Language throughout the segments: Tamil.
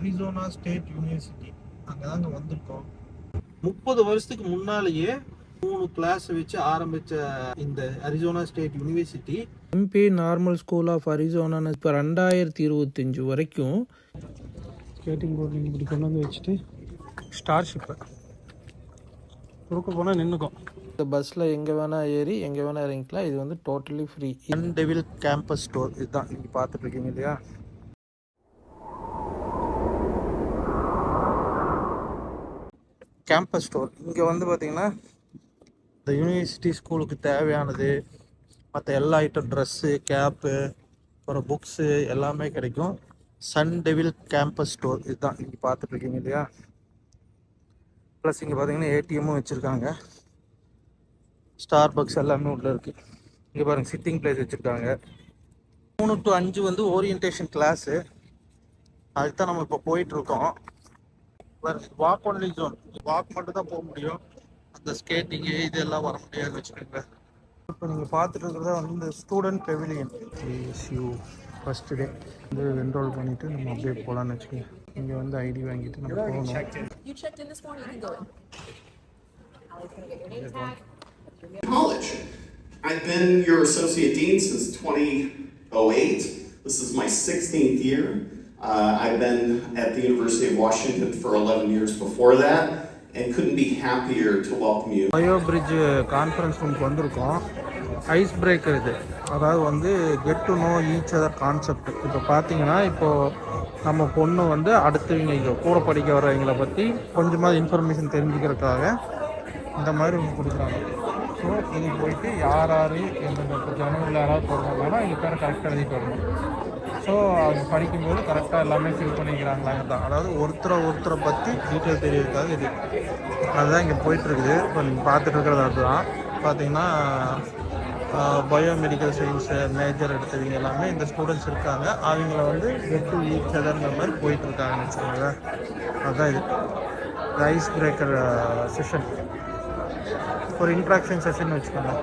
அரிசோனா ஸ்டேட் யூனிவர்சிட்டி அங்கே தாங்க வந்திருக்கோம். முப்பது வருஷத்துக்கு முன்னாலேயே மூணு கிளாஸ் வச்சு ஆரம்பிச்ச இந்த அரிசோனா ஸ்டேட் யூனிவர்சிட்டி எம்பி நார்மல் ஸ்கூல் ஆஃப் அரிசோனா இப்போ ரெண்டாயிரத்தி இருபத்தஞ்சு வரைக்கும் ஸ்கேட்டிங் போர்டு இப்படி கொண்டு வந்து வச்சுட்டு ஸ்டார்ஷிப்பை குறுக்க போனால் நின்றுக்கும் இந்த பஸ்ஸில் எங்கே வேணால் ஏறி எங்கே வேணால் இறங்கிக்கலாம். இது வந்து totally free in devil campus store இதுதான். நீங்கள் பார்த்துட்டு இருக்கீங்க இல்லையா? கேம்பஸ் ஸ்டோர் இங்கே வந்து பார்த்தீங்கன்னா இந்த யூனிவர்சிட்டி ஸ்கூலுக்கு தேவையானது மற்ற எல்லா ஐட்டம் ட்ரெஸ்ஸு கேப்பு அப்புறம் புக்ஸு எல்லாமே கிடைக்கும். சன் டெவில் கேம்பஸ் ஸ்டோர் இதுதான் நீங்கள் பார்த்துட்ருக்கீங்க இல்லையா? ப்ளஸ் இங்கே பார்த்தீங்கன்னா ஏடிஎம்மும் வச்சுருக்காங்க. ஸ்டார் பக்ஸ் எல்லாமே உள்ளே இருக்குது இங்கே பாருங்கள் சிட்டிங் பிளேஸ் வச்சுருக்காங்க. மூணு டு அஞ்சு வந்து ஓரியன்டேஷன் கிளாஸு அதுதான் நம்ம இப்போ போயிட்டுருக்கோம். வாக் ஒன்லி ஜோன் வாக் மட்டும் தான் போக முடியும் அந்த ஸ்கேட்டிங்கு இதெல்லாம் வர முடியாதுன்னு வச்சுக்கோங்க இப்போ நீங்கள் பார்த்துட்டு இருக்கிறதா வந்து இந்த student pavilion you first day வந்து என்ரோல் பண்ணிவிட்டு நம்ம அப்படியே போகலான்னு வச்சுக்கோங்க இங்கே வந்து ஐடி வாங்கிட்டு நம்ம போகணும் You checked in this morning, you can go in. Allie's gonna get your name tag. college. I've been your associate dean since 2008. This is my 16th year. Uh, I've been at the University of Washington for 11 years before that and couldn't be happier to welcome you. Bio bridge conference ரூமுக்கு வந்திருக்கோம். ஐஸ் பிரேக்கர் இது. அதாவது வந்து get to know each other concept இப்போ பார்த்தீங்கன்னா இப்போது நம்ம பொண்ணு வந்து அடுத்தவங்க இங்கே கூட படிக்க வரவங்களை பற்றி கொஞ்சமாக இன்ஃபர்மேஷன் தெரிஞ்சுக்கிறதுக்காக இந்த மாதிரி ஒன்று கொடுக்குறாங்க. ஸோ இது போயிட்டு யார் யார் எந்தெந்த ஜனங்கள் யாராவது போடுறாங்கன்னா இங்கே பேரை கரெக்டாக எழுதிட்டு வரணும். ஸோ அவங்க படிக்கும்போது கரெக்டாக எல்லாமே ஃபில் பண்ணிக்கிறாங்களாங்க தான் அதாவது ஒருத்தரை ஒருத்தரை பற்றி டீட்டெயில் தெரியறதுக்காக இது. அதுதான் இங்கே போயிட்டுருக்குது. இப்போ நீங்கள் பார்த்துட்டு இருக்கிறது அதுதான் பார்த்தீங்கன்னா பயோமெடிக்கல் சயின்ஸு மேஜர் எடுத்தவங்க எல்லாமே இந்த ஸ்டூடெண்ட்ஸ் இருக்காங்க. அவங்கள வந்து கெட்டு ஈச் அதர்ங்கிற மாதிரி போயிட்டுருக்காங்கன்னு வச்சுக்கோங்களேன். அதுதான் இது. ஐஸ் பிரேக்கர் செஷன் ஒரு இன்ட்ராக்ஷன் செஷன் வச்சுக்கோங்க.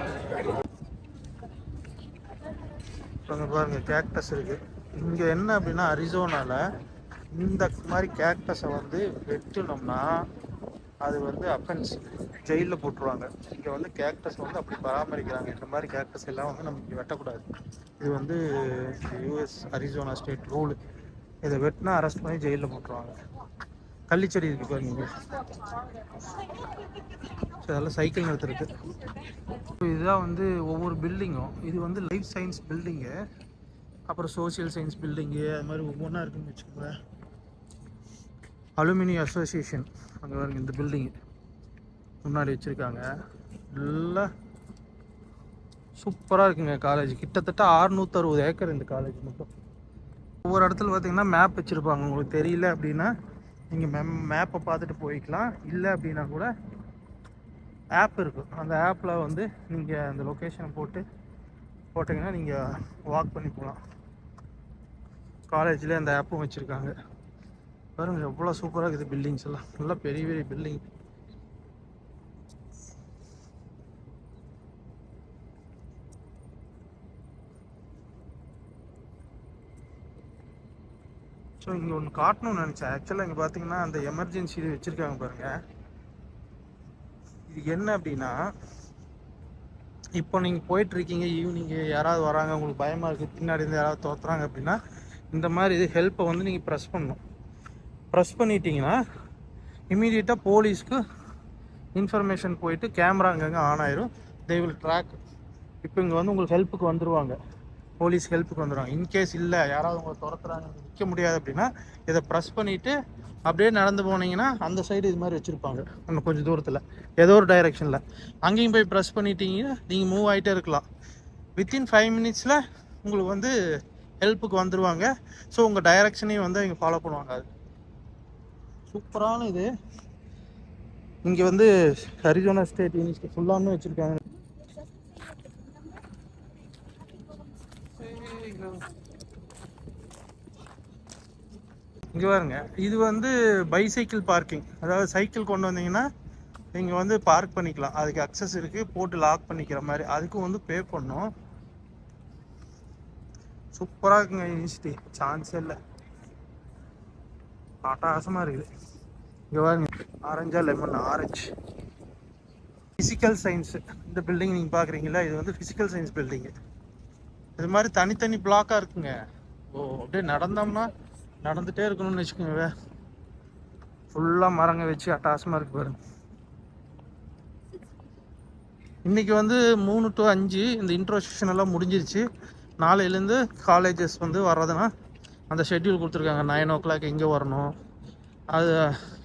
இப்போ அங்கே பாருங்க கேக்டஸ் இருக்குது இங்கே என்ன அப்படின்னா அரிசோனாவில் இந்த மாதிரி கேக்டஸை வந்து வெட்டினோம்னா அது வந்து அஃபென்ஸ் ஜெயிலில் போட்டுருவாங்க. இங்கே வந்து கேக்டஸ் வந்து அப்படி பராமரிக்கிறாங்க. இந்த மாதிரி கேக்டஸ் எல்லாம் வந்து நம்ம இங்கே வெட்டக்கூடாது. இது வந்து யூஎஸ் அரிசோனா ஸ்டேட் ரூல் இதை வெட்டினா அரெஸ்ட் பண்ணி ஜெயிலில் போட்டுருவாங்க. கள்ளிச்செடி இருக்கு பாருங்க ஸோ அதெல்லாம் சைக்கிள் நிறுத்துறது இதுதான் வந்து ஒவ்வொரு பில்டிங்கும் இது வந்து லைஃப் சயின்ஸ் பில்டிங்கு அப்புறம் சோஷியல் சயின்ஸ் பில்டிங்கு அது மாதிரி ஒவ்வொன்றா இருக்குன்னு வச்சுக்கோங்க அலுமினி அசோசியேஷன் அங்கே பாருங்க இந்த பில்டிங்கு முன்னாடி வச்சுருக்காங்க. நல்லா சூப்பராக இருக்குங்க காலேஜ் கிட்டத்தட்ட அறுநூத்தறுபது ஏக்கர் இந்த காலேஜ் மட்டும். ஒவ்வொரு இடத்துல பார்த்தீங்கன்னா மேப் வச்சுருப்பாங்க. உங்களுக்கு தெரியல அப்படின்னா நீங்கள் மெம் மேப்பை பார்த்துட்டு போய்க்கலாம். இல்லை அப்படின்னா கூட ஆப் இருக்கும். அந்த ஆப்பில் வந்து நீங்கள் அந்த லொக்கேஷனை போட்டு போட்டிங்கன்னா நீங்கள் வாக் பண்ணி போகலாம். காலேஜில் அந்த ஆப்பும் வச்சுருக்காங்க. பாருங்கள் எவ்வளோ சூப்பராக இருக்குது பில்டிங்ஸ் எல்லாம். நல்லா பெரிய பெரிய பில்டிங் ஸோ இங்கே ஒன்று காட்டணும்னு நினச்சேன். ஆக்சுவலாக இங்கே பார்த்தீங்கன்னா அந்த எமர்ஜென்சி இது வச்சுருக்காங்க பாருங்கள் இது என்ன அப்படின்னா இப்போ நீங்கள் போயிட்டுருக்கீங்க ஈவினிங் யாராவது வராங்க உங்களுக்கு பயமாக இருக்குது பின்னாடி இருந்து யாராவது தோத்துறாங்க அப்படின்னா இந்த மாதிரி இது ஹெல்ப்பை வந்து நீங்கள் ப்ரெஸ் பண்ணணும். ப்ரெஸ் பண்ணிட்டீங்கன்னா இமீடியட்டாக போலீஸ்க்கு இன்ஃபர்மேஷன் போயிட்டு கேமரா அங்கங்கே ஆன் ஆயிரும். தே வில் ட்ராக் இப்போ இங்கே வந்து உங்களுக்கு ஹெல்ப்புக்கு வந்துடுவாங்க போலீஸ் ஹெல்ப்புக்கு வந்துடுவாங்க இன்கேஸ் இல்லை யாராவது உங்களை துரத்துறாங்க நிற்க முடியாது அப்படின்னா இதை ப்ரெஸ் பண்ணிவிட்டு அப்படியே நடந்து போனீங்கன்னா அந்த சைடு இது மாதிரி வச்சுருப்பாங்க. இன்னும் கொஞ்சம் தூரத்தில். ஏதோ ஒரு டைரெக்ஷனில் அங்கேயும் போய் ப்ரெஸ் பண்ணிட்டீங்கன்னா நீங்கள் மூவ் ஆகிட்டே இருக்கலாம். வித்தின் ஃபைவ் மினிட்ஸில் உங்களுக்கு வந்து ஹெல்ப்புக்கு வந்துடுவாங்க ஸோ உங்கள் டைரக்ஷனையும் வந்து இங்கே ஃபாலோ பண்ணுவாங்க. அது சூப்பரான இது. இங்கே வந்து அரிசோனா ஸ்டேட் யூனிவர்சிட்டி ஃபுல்லாமே வச்சுருக்காங்க. இங்கே பாருங்க. இது வந்து பைசைக்கிள் பார்க்கிங் அதாவது சைக்கிள் கொண்டு வந்தீங்கன்னா நீங்கள் வந்து பார்க் பண்ணிக்கலாம். அதுக்கு அக்சஸ் இருக்குது போட்டு லாக் பண்ணிக்கிற மாதிரி. அதுக்கும் வந்து பே பண்ணணும். சூப்பராக இருக்குங்க யூனிவர்சிட்டி சான்ஸே இல்லை. அட்டகாசமாக இருக்குது. இங்கே பாருங்க. ஆரஞ்சா லெமன் ஆரஞ்சு ஃபிசிக்கல் சயின்ஸு இந்த பில்டிங் நீங்கள் பார்க்குறீங்களா இது வந்து ஃபிசிக்கல் சயின்ஸ் பில்டிங்கு இது மாதிரி தனித்தனி பிளாக்காக இருக்குங்க. ஓ அப்படியே நடந்தோம்னா நடந்துகிட்டே இருக்கணும்னு வச்சுக்கோங்க. ஃபுல்லாக மரங்க வச்சு அட்டகாசமாக இருக்கு பாருங்க. இன்றைக்கி வந்து மூணு டு அஞ்சு இந்த இன்ட்ரோ செஷன் எல்லாம் முடிஞ்சிருச்சு. நாளையிலேருந்து காலேஜஸ் வந்து வர்றதுன்னா அந்த ஷெட்யூல் கொடுத்துருக்காங்க. நைன் ஓ கிளாக் எங்கே வரணும்? அது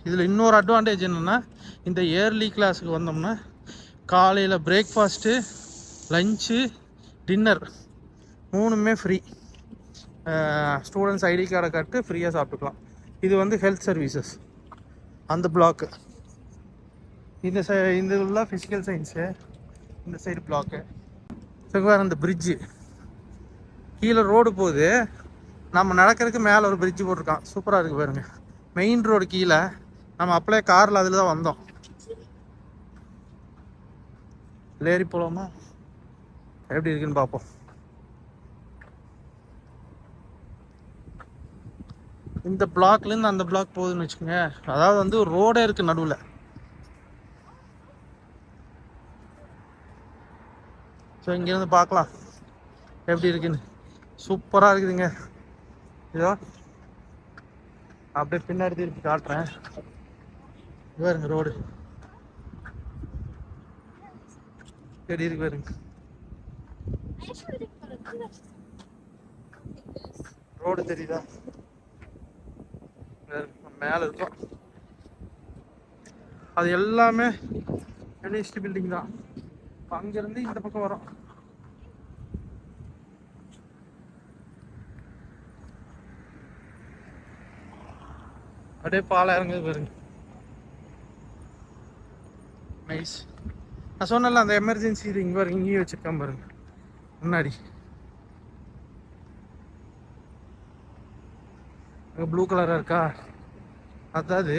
இதில் இன்னொரு அட்வான்டேஜ் என்னென்னா இந்த இயர்லி கிளாஸுக்கு வந்தோம்னா காலையில் பிரேக்ஃபாஸ்ட்டு லஞ்சு டின்னர் மூணுமே ஃப்ரீ ஸ்டூடெண்ட்ஸ் ஐடி கார்டை கட்டு ஃப்ரீயாக சாப்பிட்டுக்கலாம். இது வந்து ஹெல்த் சர்வீசஸ் அந்த பிளாக்கு இந்த சை இந்த உள்ள ஃபிசிக்கல் சயின்ஸு இந்த சைடு பிளாக்கு வேறு இந்த பிரிட்ஜு கீழே ரோடு போகுது. நம்ம நடக்கிறதுக்கு மேலே ஒரு பிரிட்ஜ் போட்டிருக்கான். சூப்பராக இருக்குது பாருங்க. மெயின் ரோடு கீழே நம்ம அப்படியே காரில் அதில் தான் வந்தோம். லேரி போகலாமா எப்படி இருக்குன்னு பார்ப்போம். இந்த பிளாக்லேருந்து அந்த பிளாக் போகுதுன்னு வச்சுக்கோங்க. அதாவது வந்து ரோடே இருக்குது நடுவில். ஸோ இங்கேருந்து பார்க்கலாம். எப்படி இருக்குன்னு. சூப்பராக இருக்குதுங்க. இதோ அப்படியே பின்னாடி திருப்பி காட்டுறேன். பாருங்க ரோடு. செடி இருக்கு பாருங்க. ரோடு தெரியுதா? மேலே இருக்கும் அது எல்லாமே யூனிவர்சிட்டி பில்டிங் தான். அங்கேருந்து இந்த பக்கம் வரும். அப்படியே பாலம் இறங்குது பாருங்க. நைஸ் நான் சொன்னல அந்த எமர்ஜென்சி இது இங்கே பாருங்க இங்கேயே வச்சுருக்கேன் பாருங்க. முன்னாடி. அங்கே ப்ளூ கலராக இருக்கா? அதாவது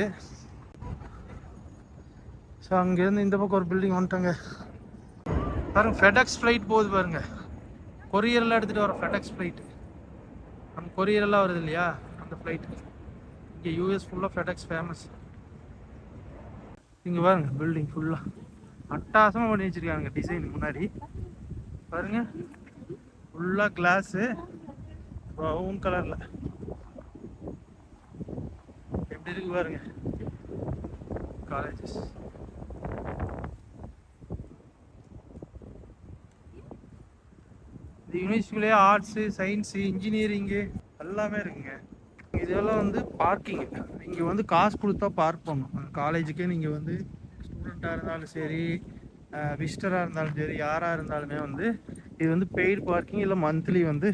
ஸோ அங்கேருந்து இந்த பக்கம் ஒரு பில்டிங் வந்துட்டாங்க. பாருங்க ஃபெடெக்ஸ் ஃப்ளைட் போகுது பாருங்க. கொரியர்லாம் எடுத்துகிட்டு வர ஃபெடெக்ஸ் ஃப்ளைட்டு நம்ம கொரியரெல்லாம் வருது இல்லையா அந்த ஃப்ளைட்டு இங்கே யூஎஸ் ஃபுல்லாக ஃபெடெக்ஸ் ஃபேமஸ் இங்கே பாருங்க பில்டிங் ஃபுல்லாக அட்டாசமாக பண்ணி வச்சுருக்காங்க டிசைன் முன்னாடி. பாருங்க ஃபுல்லாக கிளாஸு ப்ரௌன் கலரில் எப்படி இருக்கு பாருங்க. காலேஜஸ் இந்த யூனிவர்சிட்டிலேயே ஆர்ட்ஸு சயின்ஸு இன்ஜினியரிங்கு எல்லாமே இருக்குங்க. இதெல்லாம் வந்து பார்க்கிங் இங்கே வந்து காசு கொடுத்தா பார்க் பண்ணணும். காலேஜுக்கே நீங்கள் வந்து ஸ்டூடெண்ட்டாக இருந்தாலும் சரி விசிட்டராக இருந்தாலும் சரி யாராக இருந்தாலுமே வந்து இது வந்து பெய்டு பார்க்கிங் இல்லை மந்த்லி வந்து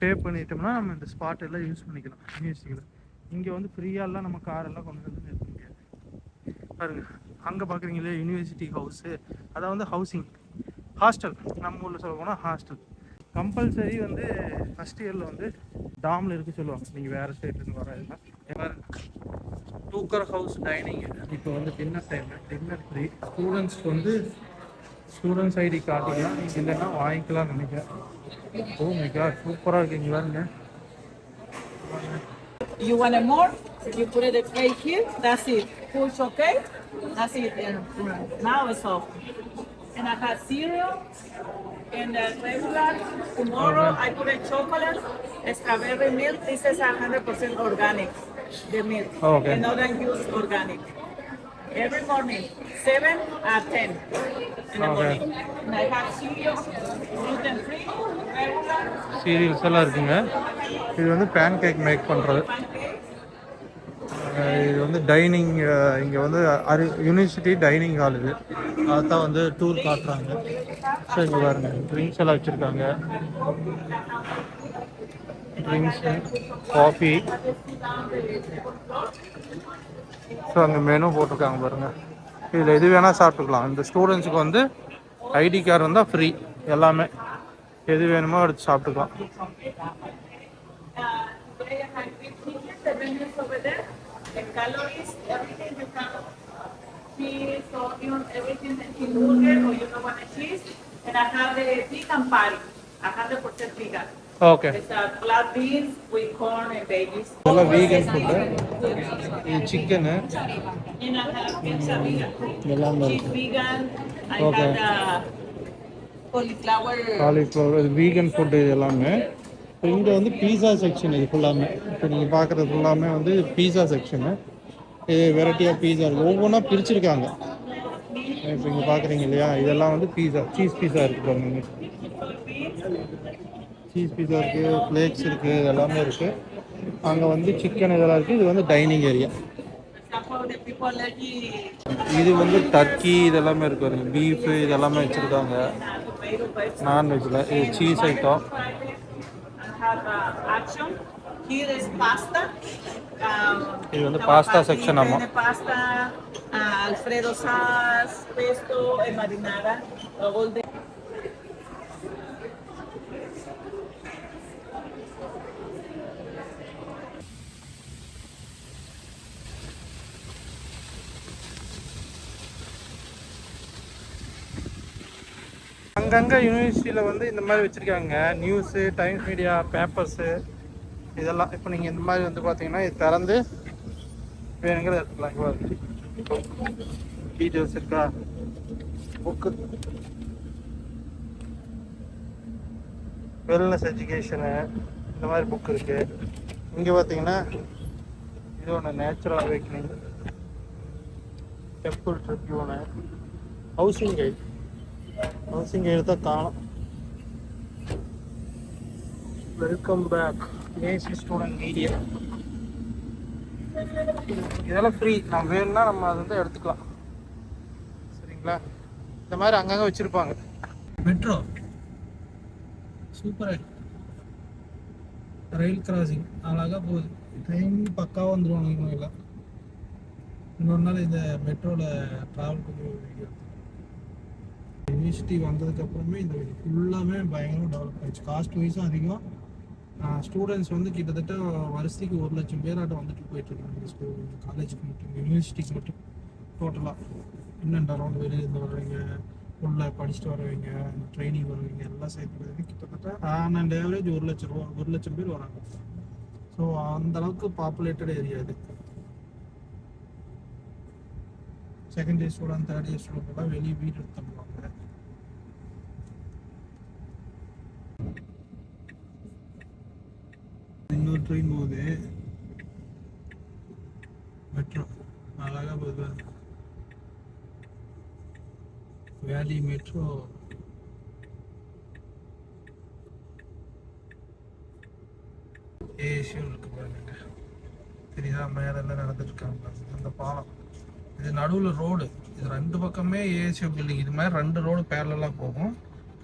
பே பண்ணிட்டோம்னா நம்ம இந்த ஸ்பாட் எல்லாம் யூஸ் பண்ணிக்கலாம். யூனிவர்சிட்டியில் இங்கே வந்து ஃப்ரீயாலாம் நம்ம காரெல்லாம் கொண்டு வந்து நிறுத்த முடியாது பாருங்க. அங்கே பார்க்குறீங்களே யூனிவர்சிட்டி ஹவுஸு அதான் வந்து ஹவுசிங் ஹாஸ்டல் நம்ம ஊரில் சொல்ல போனால் ஹாஸ்டல் கம்பல்சரி வந்து ஃபஸ்ட் இயரில் வந்து டாமில் இருக்க சொல்லுவாங்க நீங்கள் வேறு ஸ்டேட்லேருந்து வர்றதுனா பாருங்க டூக்கர் ஹவுஸ் டைனிங் இப்போ வந்து டின்னர் டைம் டின்னர் ஃப்ரீ ஸ்டூடெண்ட்ஸ்க்கு வந்து ஸ்டூடெண்ட்ஸ் ஐடி காட்டிக்கலாம் நீங்கள் இல்லைன்னா வாங்கிக்கலாம் நினைக்கிறேன் ஓ மிகா சூப்பராக இருக்குங்க பாருங்க You want a more? You put it right here. That's it. Push, okay? That's it. Now it's off. And I got cereal and uh, regular. Tomorrow I put a chocolate, a strawberry milk. This is 100% organic, the milk. Oh, okay. And other use organic. Every morning, 7 or 10 in the Okay. morning. And I have cereal, gluten free, regular, cereals எல்லாம் இருக்குங்க இது வந்து பேன் கேக் மேக் பண்ணுறது இது வந்து டைனிங் இங்கே வந்து அரு யூனிவர்சிட்டி டைனிங் ஹால் இது. அதுதான் வந்து டூர் காட்டுறாங்க. ஸோ இங்கே பாருங்க ட்ரிங்க்ஸ் எல்லாம் வச்சுருக்காங்க. ட்ரிங்க்ஸு காஃபி ஸோ அங்கே மெனு போட்டிருக்காங்க பாருங்க. இதில் எது வேணால் சாப்பிட்டுக்கலாம். இந்த ஸ்டூடெண்ட்ஸுக்கு வந்து ஐடி கார்டு வந்தால் ஃப்ரீ எல்லாமே. எது வேணுமோ எடுத்து சாப்பிட்டுக்கலாம். Today I have 15 the calories, everything you can. Cheese, onion, everything you burger or you don't want to cheese. And I have the vegan patty, 100% vegan. Okay It's a flat beans with corn and veggies. இதெல்லாம் வீகன் ஃபுட்டு இது chicken And I have pizza vegan. எல்லாமே uh, cauliflower. Cauliflower vegan food இது எல்லாமே இப்போ இங்கே வந்து பீஸா செக்ஷன் இது ஃபுல்லாமே இப்போ நீங்கள் பார்க்குறது ஃபுல்லாமே வந்து பீஸா செக்ஷனு இது வெரைட்டியாக பீஸா இருக்குது ஒவ்வொன்றா பிரிச்சிருக்காங்க. இப்போ இங்கே பார்க்குறீங்க இல்லையா? இதெல்லாம் வந்து பீஸா சீஸ் பீஸா இருக்குது பாருங்க சீஸ் பீஸா இருக்குது ஃப்ளேக்ஸ் இருக்குது இது எல்லாமே இருக்குது அங்கே வந்து சிக்கன் இதெல்லாம் இருக்குது இது வந்து டைனிங் ஏரியா இது வந்து டர்க்கி இதெல்லாமே இருக்கு பீஃபு இதெல்லாமே வச்சுருக்காங்க. நான்வெஜ்ஜில் இது cheese item our uh, action. Pasta. Um, the pasta section, Amma. Pasta, Alfredo pesto, and marinara, அங்கங்கே யூனிவர்சிட்டியில் வந்து இந்த மாதிரி வச்சுருக்காங்க. நியூஸு டைம்ஸ் மீடியா பேப்பர்ஸு இதெல்லாம் இப்போ நீங்கள் இந்த மாதிரி வந்து பார்த்தீங்கன்னா இது திறந்து வேணுங்கிறத எடுத்துக்கலாம். இங்கே டீட்டெயில்ஸ் இருக்கா? புக்கு வெல்னஸ் எஜுகேஷனு இந்த மாதிரி புக் இருக்குது இங்கே பார்த்தீங்கன்னா இது ஒன்று natural awakening temple tribune housing guide housing எழுத காணும். Welcome back AC student media இதெல்லாம் ஃப்ரீ நம்ம வேணும்னா நம்ம அதை வந்து எடுத்துக்கலாம். சரிங்களா? இந்த மாதிரி அங்கங்கே வச்சுருப்பாங்க. மெட்ரோ சூப்பராக ரயில் கிராசிங் அழகாக போகுது. ட்ரெயின் பக்காவாக வந்துடுவாங்க இவங்க எல்லாம். இன்னொரு நாள் இந்த மெட்ரோவில் ட்ராவல் பண்ணி வீடியோ யூனிவர்சிட்டி வந்ததுக்கப்புறமே இந்த ஃபுல்லாமே பயங்கரமாக டெவலப் ஆயிடுச்சு. காஸ்ட் வைஸும் அதிகம். ஸ்டூடெண்ட்ஸ் வந்து கிட்டத்தட்ட வருஷத்துக்கு ஒரு லட்சம் பேராட்டம் வந்துட்டு போயிட்டுருக்காங்க இந்த ஸ்கூல் காலேஜுக்கு மட்டும் யூனிவர்சிட்டிக்கு மட்டும். டோட்டலாக இன்னும் அரௌண்ட் வெளியிலேருந்து வர்றவங்க உள்ள படிச்சுட்டு வரவங்க ட்ரைனிங் வருவீங்க எல்லாம் சேர்த்து கிட்டத்தட்ட ஆன் அண்ட் ஆவரேஜ் ஒரு லட்சம் ரூபா ஒரு லட்சம் பேர் வராங்க. ஸோ அந்த அளவுக்கு பாப்புலேட்டட் ஏரியா இது. Second year student third year ஸ்டூடெண்ட்லாம் வெளியே வீடு எடுத்தோம்னா தங்குவாங்க இன்னொரு ட்ரெயின் போகுது மெட்ரோ அழகா போகுது. வேலி மெட்ரோ ஏசியும் இருக்கு பாருங்க தெரியுதா? மேல எல்லாம் நடந்துட்டு இருக்காங்க அந்த பாலம். இது நடுவில் ரோடு இது ரெண்டு பக்கமே ஏசியோ பில்டிங் இது மாதிரி ரெண்டு ரோடு பேரலாக போகும்.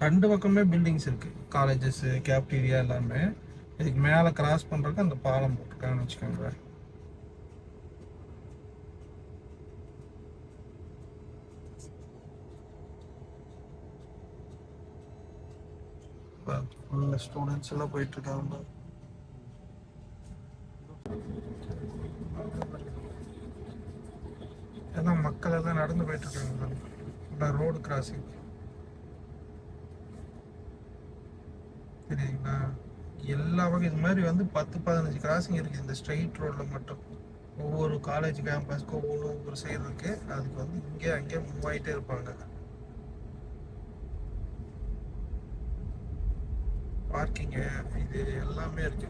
ரெண்டு பக்கமே பில்டிங்ஸ் இருக்கு. காலேஜஸ் கேப்டீரியா எல்லாமே. இதுக்கு மேலே கிராஸ் பண்ணுறதுக்கு அந்த பாலம் போட்டிருக்காங்கன்னு வச்சுக்கோங்க உள்ள ஸ்டூடெண்ட்ஸ் எல்லாம் போயிட்டு இருக்காங்க எல்லாம் மக்கள் எல்லாம் நடந்து போயிட்டு இருக்காங்க ரோடு கிராசிங் தெரியுங்களா? எல்லா வகை இது மாதிரி வந்து பத்து பதினஞ்சு கிராசிங் இருக்குது இந்த ஸ்ட்ரெயிட் ரோட்டில் மட்டும். ஒவ்வொரு காலேஜ் கேம்பஸ்க்கு ஒவ்வொரு ஒவ்வொரு சைடு இருக்கு அதுக்கு வந்து இங்கே அங்கே மூவ் ஆகிட்டே இருப்பாங்க பார்க்கிங்கு இது எல்லாமே இருக்கு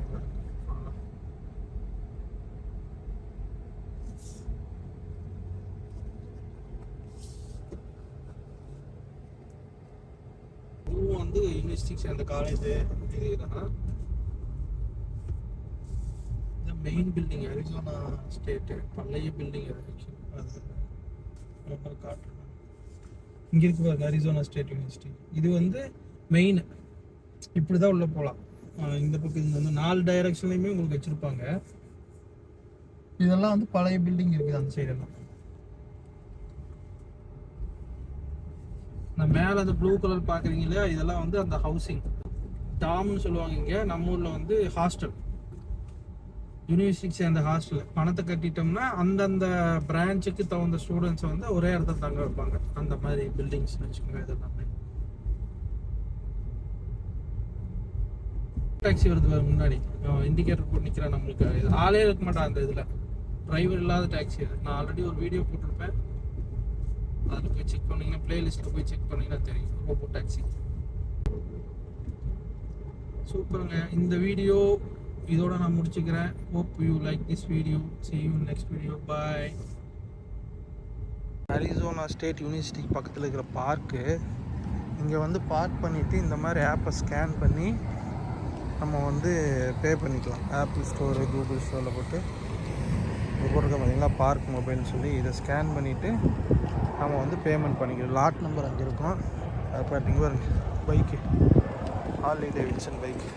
இதுவும் வந்து யூனிவர்சிட்டி சேர்ந்த காலேஜ் இதுதான் மெயின் பில்டிங் அரிசோனா ஸ்டேட்டு பழைய பில்டிங் அது ரொம்ப காட்டுறேன் இங்கே இருக்கு பாருங்க அரிசோனா ஸ்டேட் யூனிவர்சிட்டி இது வந்து மெயின் இப்படி தான் உள்ளே போகலாம் இந்த பக்கம் இது வந்து நாலு டைரக்ஷன்லையுமே உங்களுக்கு வச்சுருப்பாங்க. இதெல்லாம் வந்து பழைய பில்டிங் இருக்குது அந்த சைடெல்லாம் இந்த மேலே அந்த ப்ளூ கலர் பார்க்குறீங்க இல்லையா? இதெல்லாம் வந்து அந்த ஹவுசிங் டாம்னு சொல்லுவாங்க இங்கே. நம்ம ஊரில் வந்து ஹாஸ்டல் யூனிவர்சிட்டி சேர்ந்த ஹாஸ்டல் பணத்தை கட்டிட்டோம்னா அந்தந்த பிரான்ச்சுக்கு தகுந்த ஸ்டூடெண்ட்ஸை வந்து ஒரே இடத்துல தங்க வைப்பாங்க. அந்த மாதிரி பில்டிங்ஸ் வச்சுக்கோங்க இதெல்லாமே டாக்ஸி வருது முன்னாடி. இண்டிகேட்டர் போட்டு நிற்கிறேன் நம்மளுக்கு. இது ஆளே இருக்க மாட்டான் அந்த இதில். டிரைவர் இல்லாத டாக்ஸி நான் ஆல்ரெடி ஒரு வீடியோ போட்டிருப்பேன். அதில் போய் செக் பண்ணீங்கன்னா பிளேலிஸ்ட்டில் போய் செக் பண்ணீங்கன்னா தெரியும். ரோபோ டாக்ஸி சூப்பருங்க. இந்த வீடியோ இதோட நான் முடிச்சுக்கிறேன். Hope you like this video see you next video bye Arizona state யூனிவர்சிட்டிக்கு பக்கத்தில் இருக்கிற பார்க்கு இங்கே வந்து பார்க் பண்ணிவிட்டு இந்த மாதிரி ஆப்பை ஸ்கேன் பண்ணி நம்ம வந்து பே பண்ணிக்கலாம். ஆப்பிள் ஸ்டோரு கூகுள் ஸ்டோரில் போட்டு இங்கே போட்டிருக்க பார்த்தீங்களா பார்க் மொபைல்னு சொல்லி இதை ஸ்கேன் பண்ணிவிட்டு நம்ம வந்து பேமெண்ட் பண்ணிக்கிறோம். லாட் நம்பர் அங்கே இருக்கும். அது பார்த்தீங்கன்னா பைக்கு ஹார்லி டேவிட்சன் பைக்கு